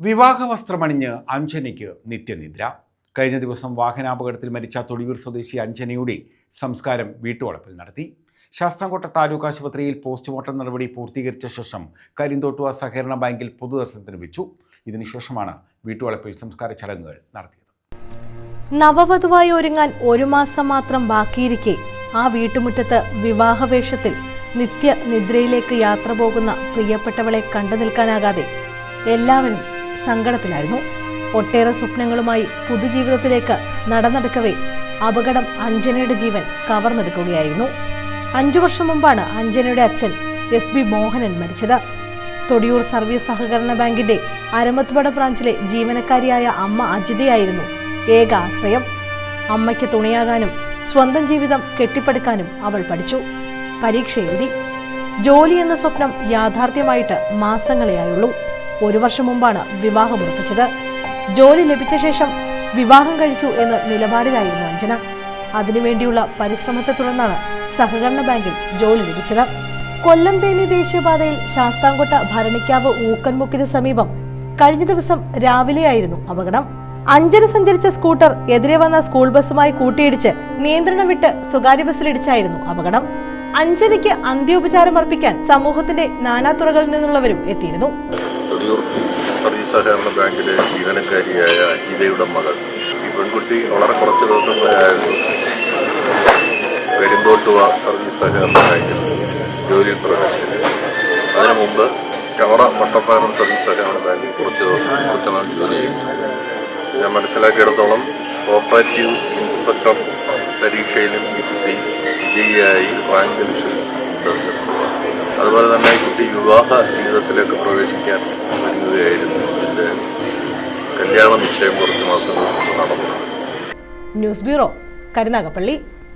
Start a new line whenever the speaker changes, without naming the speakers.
വിവാഹ വസ്ത്രമണിഞ്ഞ് അഞ്ജനയ്ക്ക് നിത്യനിദ്ര. കഴിഞ്ഞ ദിവസം വാഹനാപകടത്തിൽ മരിച്ച തൊടിയൂർ സ്വദേശി അഞ്ജനയുടെ സംസ്കാരം വീട്ടുവളപ്പിൽ നടത്തി. ശാസ്താംകോട്ട താലൂക്ക് ആശുപത്രിയിൽ പോസ്റ്റ്മോർട്ടം നടപടി പൂർത്തീകരിച്ച ശേഷം കരിന്തോട്ടുവ സഹകരണ ബാങ്കിൽ പൊതുദർശനത്തിന് വെച്ചു. ഇതിനുശേഷമാണ് വീട്ടുവളപ്പിൽ സംസ്കാര ചടങ്ങുകൾ നടത്തിയത്.
നവവധുവായി ഒരുങ്ങാൻ ഒരു മാസം മാത്രം ബാക്കിയിരിക്കെ ആ വീട്ടുമുറ്റത്ത് വിവാഹവേഷത്തിൽ നിത്യ നിദ്രയിലേക്ക് യാത്ര പോകുന്ന പ്രിയപ്പെട്ടവളെ കണ്ടു നിൽക്കാനാകാതെ എല്ലാവരും സങ്കടത്തിലായിരുന്നു. ഒട്ടേറെ സ്വപ്നങ്ങളുമായി പുതുജീവിതത്തിലേക്ക് നടന്നെടുക്കവേ അപകടം അഞ്ജനയുടെ ജീവൻ കവർന്നെടുക്കുകയായിരുന്നു. അഞ്ചു വർഷം മുമ്പാണ് അഞ്ജനയുടെ അച്ഛൻ എസ് ബി മോഹനൻ മരിച്ചത്. തൊടിയൂർ സർവീസ് സഹകരണ ബാങ്കിന്റെ അരമത്തുപട ബ്രാഞ്ചിലെ ജീവനക്കാരിയായ അമ്മ അജിതയായിരുന്നു ഏക ആശ്രയം. അമ്മയ്ക്ക് തുണയാകാനും സ്വന്തം ജീവിതം കെട്ടിപ്പടുക്കാനും അവൾ പഠിച്ചു. പരീക്ഷ എഴുതി ജോലി എന്ന സ്വപ്നം യാഥാർത്ഥ്യമായിട്ട് മാസങ്ങളെയായുള്ളൂ. ഒരു വർഷം മുമ്പാണ് വിവാഹം ഉറപ്പിച്ചത്. ജോലി ലഭിച്ച ശേഷം വിവാഹം കഴിക്കൂ എന്ന നിലപാടിലായിരുന്നു അഞ്ജന. അതിനുവേണ്ടിയുള്ള പരിശ്രമത്തെ തുടർന്നാണ് സഹകരണ ബാങ്കിൽ ജോലി ലഭിച്ചത്. കൊല്ലം തേനി ദേശീയപാതയിൽ ശാസ്താംകോട്ട ഭരണിക്കാവ് ഊക്കൻമുക്കിന് സമീപം കഴിഞ്ഞ ദിവസം രാവിലെയായിരുന്നു അപകടം. അഞ്ജന സഞ്ചരിച്ച സ്കൂട്ടർ എതിരെ വന്ന സ്കൂൾ ബസ്സുമായി കൂട്ടിയിടിച്ച് നിയന്ത്രണം വിട്ട് സ്വകാര്യ ബസ്സിലിടിച്ചായിരുന്നു അപകടം. അഞ്ജനയ്ക്ക് അന്ത്യോപചാരം അർപ്പിക്കാൻ സമൂഹത്തിന്റെ നാനാതുറകളിൽ നിന്നുള്ളവരും എത്തിയിരുന്നു.
തൊടിയൂർ സർവീസ് സഹകരണ ബാങ്കിലെ ജീവനക്കാരിയായ അജിതയുടെ മകൾ. ഈ പെൺകുട്ടി വളരെ കുറച്ച് ദിവസങ്ങളായിരുന്നു പെരുന്തോട്ടുവ സർവീസ് സഹകരണ ബാങ്കിൽ ജോലിയിൽ പ്രവേശിച്ചത്. അതിനു മുമ്പ് ചവറ വട്ടപ്പാലം സർവീസ് സഹകരണ ബാങ്കിൽ കുറച്ച് ദിവസം കുറച്ച് നാൾ ജോലി ചെയ്തു. ഞാൻ മനസ്സിലാക്കിയിടത്തോളം കോപ്പറേറ്റീവ് ഇൻസ്പെക്ടർ പരീക്ഷയിലും ഈ കുട്ടി വിജയിയായി റാങ്ക് ലക്ഷ്യം അതുപോലെ തന്നെ ഈ കുട്ടി വിവാഹ ജീവിതത്തിലേക്ക് പ്രവേശിക്കാൻ ഒരുങ്ങുകയായിരുന്നു എന്റെ കല്യാണ നിശ്ചയം കുറച്ച് മാസങ്ങൾക്ക് മുമ്പ് നടന്നു.
News bureau Karunagappally.